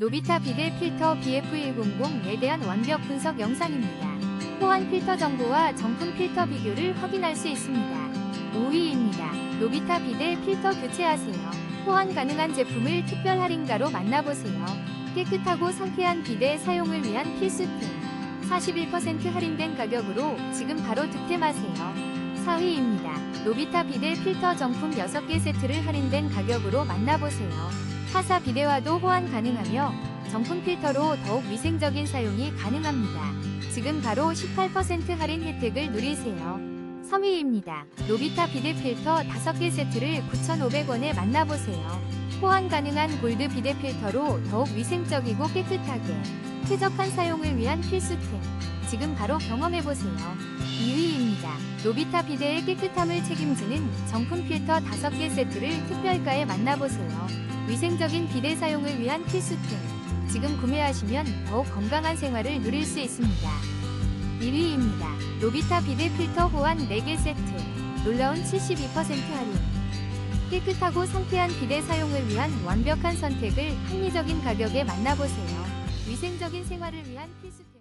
노비타 비데 필터 BF100에 대한 완벽 분석 영상입니다. 호환 필터 정보와 정품 필터 비교를 확인할 수 있습니다. 5위입니다. 노비타 비데 필터 교체하세요. 호환 가능한 제품을 특별 할인가로 만나보세요. 깨끗하고 상쾌한 비데 사용을 위한 필수템. 41% 할인된 가격으로 지금 바로 득템하세요. 4위입니다. 노비타 비데 필터 정품 6개 세트를 할인된 가격으로 만나보세요. 타사 비데와도 호환 가능하며 정품 필터로 더욱 위생적인 사용이 가능합니다. 지금 바로 18% 할인 혜택을 누리세요. 3위입니다. 노비타 비데 필터 5개 세트를 9,500원에 만나보세요. 호환 가능한 골드 비데 필터로 더욱 위생적이고 깨끗하게 쾌적한 사용을 위한 필수템. 지금 바로 경험해보세요. 2위입니다. 노비타 비데의 깨끗함을 책임지는 정품 필터 5개 세트를 특별가에 만나보세요. 위생적인 비데 사용을 위한 필수템. 지금 구매하시면 더욱 건강한 생활을 누릴 수 있습니다. 1위입니다. 노비타 비데 필터 호환 4개 세트. 놀라운 72% 할인. 깨끗하고 상쾌한 비데 사용을 위한 완벽한 선택을 합리적인 가격에 만나보세요. 위생적인 생활을 위한 필수템.